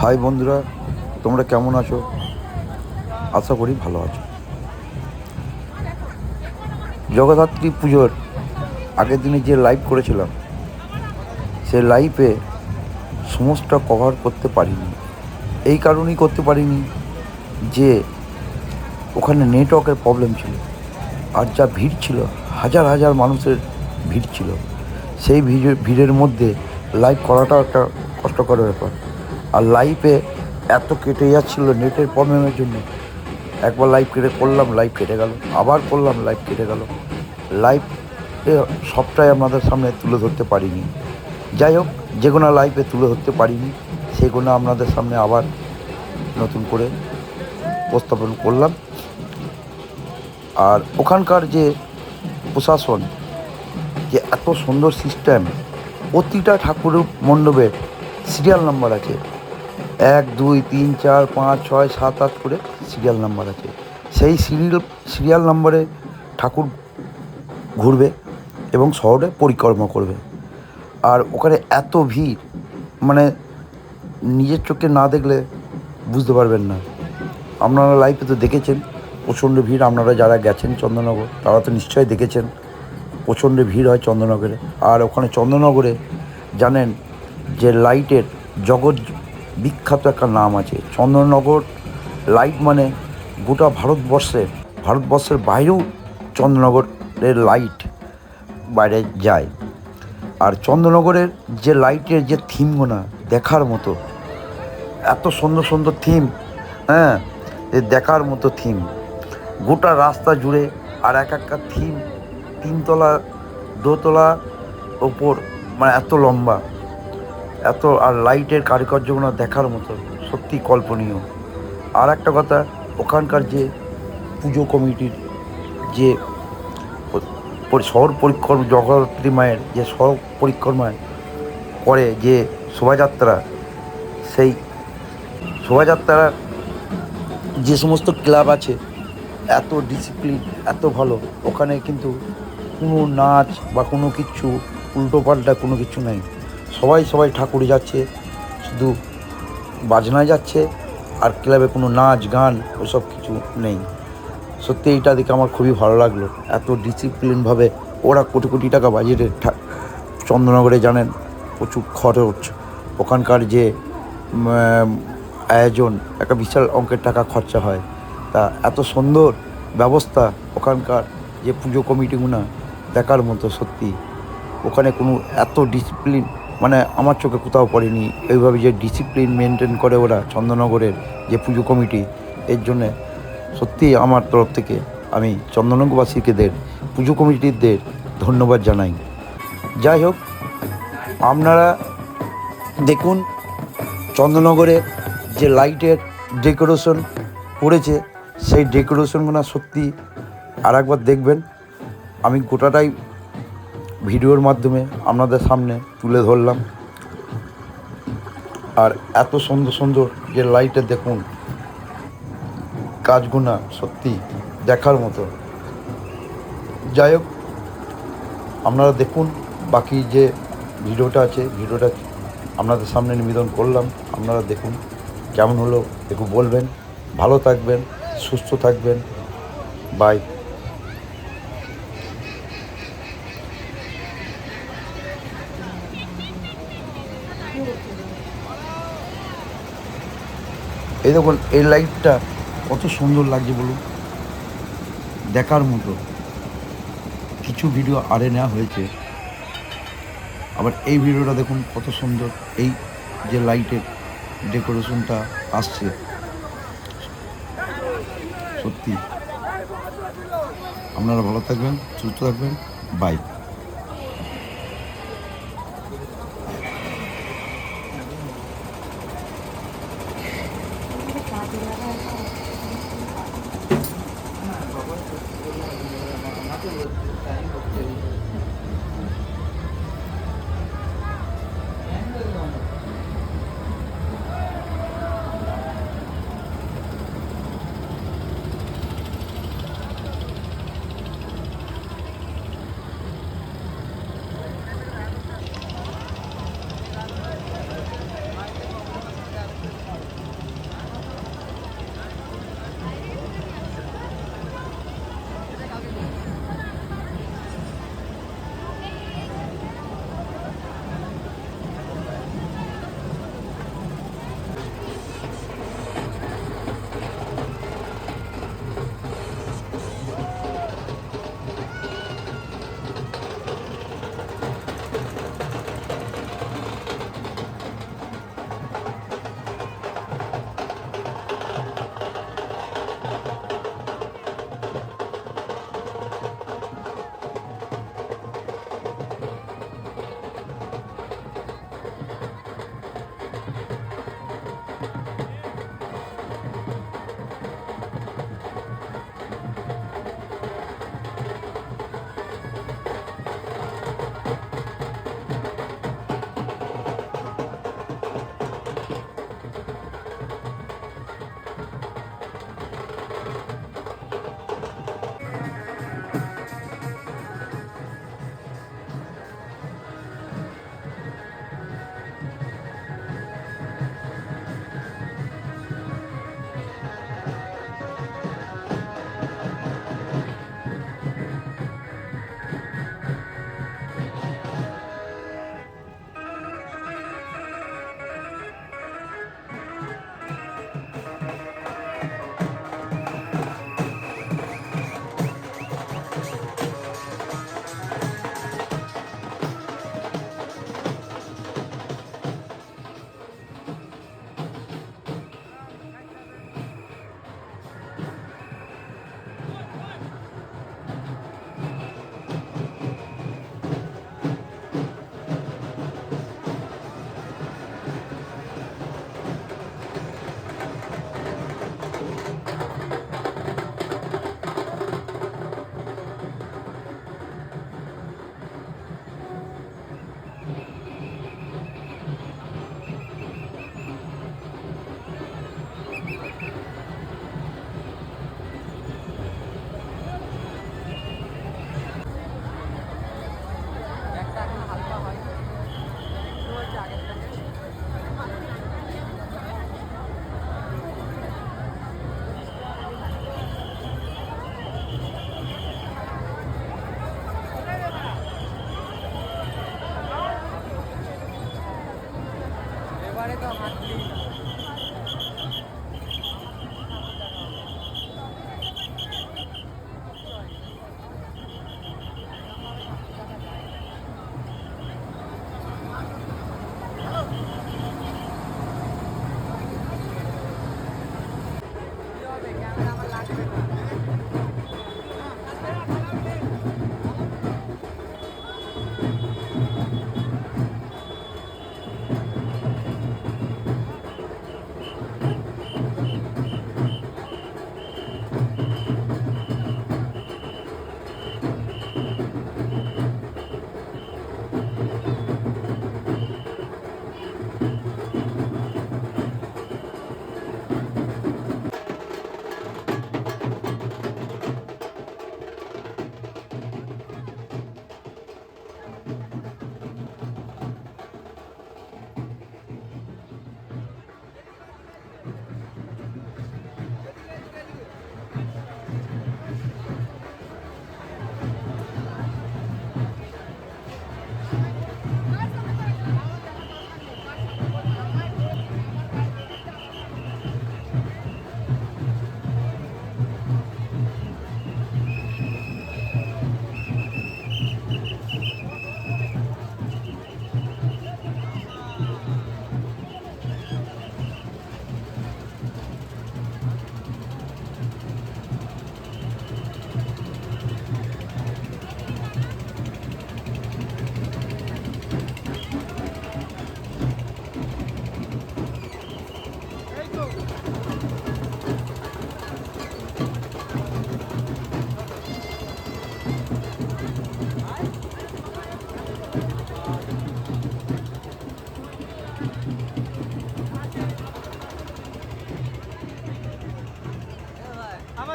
High বন্ধুরা, তোমরা কেমন আছো? আশা করি ভালো আছো। জগদ্ধাত্রী পুজোর আগের দিনে যে লাইভ করেছিলাম, সে লাইভে সমস্ত কভার করতে পারিনি। এই কারণেই করতে পারিনি যে ওখানে নেটওয়ার্কের প্রবলেম ছিল। আর যা ভিড় ছিল, হাজার হাজার মানুষের ভিড় ছিল। সেই ভিড়ের ভিড়ের মধ্যে লাইভ করাটাও একটা কষ্টকর ব্যাপার। আর লাইভে এত কেটে যাচ্ছিল নেটের প্রবলেমের জন্য। একবার লাইভ কেটে করলাম লাইভ কেটে গেল। আবার করলাম লাইভ কেটে গেল। লাইভ সবটাই আপনাদের সামনে তুলে ধরতে পারিনি। যাই হোক যেগুলো লাইভে তুলে ধরতে পারিনি সেগুলো আপনাদের সামনে আবার নতুন করে উপস্থাপন করলাম। আর ওখানকার যে প্রশাসন, যে এত সুন্দর সিস্টেম প্রতিটা ঠাকুর মণ্ডপের সিরিয়াল নাম্বার আছে। এক, দুই, তিন, চার, পাঁচ, ছয়, সাত, আট করে সিরিয়াল নাম্বার আছে। সেই সিরিয়াল সিরিয়াল নাম্বারে ঠাকুর ঘুরবে এবং শহরে পরিক্রমা করবে। আর ওখানে এত ভিড় মানে নিজের চোখে না দেখলে বুঝতে পারবেন না। আপনারা লাইভে তো দেখেছেন, প্রচণ্ড ভিড়। আপনারা যারা গেছেন চন্দননগর তারা তো নিশ্চয়ই দেখেছেন। প্রচণ্ড ভিড় হয় চন্দননগরে আর ওখানে চন্দননগরে জানেন যে লাইটের জগৎ বিখ্যাত একটা নাম আছে চন্দননগর লাইট মানে গোটা ভারতবর্ষে, ভারতবর্ষের বাইরেও চন্দ্রনগরের লাইট বাইরে যায়। আর চন্দ্রনগরের যে লাইটের যে থিমগুলো দেখার মতো, এত সুন্দর সুন্দর থিম হ্যাঁ দেখার মতো থিম। গোটা রাস্তা জুড়ে আর এক একটা থিম, তিনতলা দোতলা ওপর মানে এত লম্বা। এত আর লাইটের কারুকার্যগুলো দেখার মতো, সত্যি কল্পনীয়। আর একটা কথা, ওখানকার যে পুজো কমিটির যে শহর পরিক্রমা, জগদ্ধাত্রী মায়ের যে শহর পরিক্রমায় করে যে শোভাযাত্রা, সেই শোভাযাত্রার যে সমস্ত ক্লাব আছে, এত ডিসিপ্লিন এত ভালো, ওখানে কিন্তু কোনো নাচ বা কোনো কিছু, উল্টোপাল্টা কোনো কিছু নেই। সবাই সবাই ঠাকুরে যাচ্ছে, শুধু বাজনায় যাচ্ছে, আর ক্লাবে কোনো নাচ, গান, ওসব কিছু নেই। সত্যি এইটা দেখে আমার খুবই ভালো লাগল। এত ডিসিপ্লিনভাবে ওরা কোটি কোটি টাকা বাজেটে চন্দ্রনগরে জানেন, প্রচুর খরচ। ওখানকার যে আয়োজন, একটা বিশাল অঙ্কের টাকা খরচা হয়। তা এত সুন্দর ব্যবস্থা ওখানকার, যে পুজো কমিটিগুলো দেখার মতো সত্যি। ওখানে কোনো এত ডিসিপ্লিন মানে আমার চোখে কোথাও পড়েনি। এইভাবে যে ডিসিপ্লিন মেনটেন করে ওরা চন্দননগরের যে পুজো কমিটি, এর জন্যে সত্যি আমার তরফ থেকে আমি চন্দননগরবাসীকেদের পুজো কমিটিদের ধন্যবাদ জানাই। যাই হোক, আপনারা দেখুন চন্দননগরে যে লাইটের ডেকোরেশন করেছে, সেই ডেকোরেশনগুলো সত্যি আর একবার দেখবেন। আমি গোটাটাই ভিডিওর মাধ্যমে আপনাদের সামনে তুলে ধরলাম। আর এত সুন্দর সুন্দর যে লাইটে দেখুন, কাজগুনা সত্যি দেখার মতো। যাই হোক, আপনারা দেখুন বাকি যে ভিডিওটা আছে, ভিডিওটা আপনাদের সামনে নিবেদন করলাম। আপনারা দেখুন কেমন হলো, একটু বলবেন। ভালো থাকবেন, সুস্থ থাকবেন। বাই এই দেখুন, এই লাইটটা কত সুন্দর লাগছে বলুন। দেখার মতো। কিছু ভিডিও আরে নেওয়া হয়েছে। আবার এই ভিডিওটা দেখুন, কত সুন্দর। এই যে লাইটের ডেকোরেশনটা আসছে। সত্যি। আপনারা ভালো থাকবেন, সুস্থ থাকবেন। বাই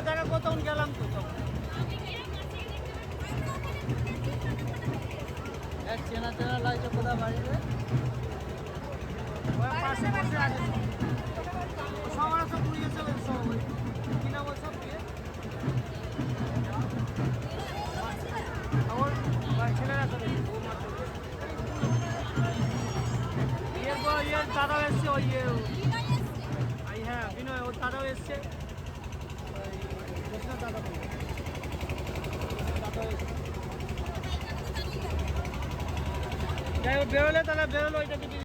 আমার জায়গা গেলাম তো তখন। এক চেনা চেনা লাগছে কোথায় বাড়িতে পাশে বসে আছে। সবার সব ঘুরিয়ে চলে সব কি নাম সব ছেলেরা চলে। ইয়ের দাদাও এসছে ওই ইয়ে হ্যাঁ বিনয় ওর দাদাও এসছে ওই রচনা দাদা বলবে। দাদাও এসছে। যাই হোক বেরোলে তাহলে বেরোলো ওইটা কিছু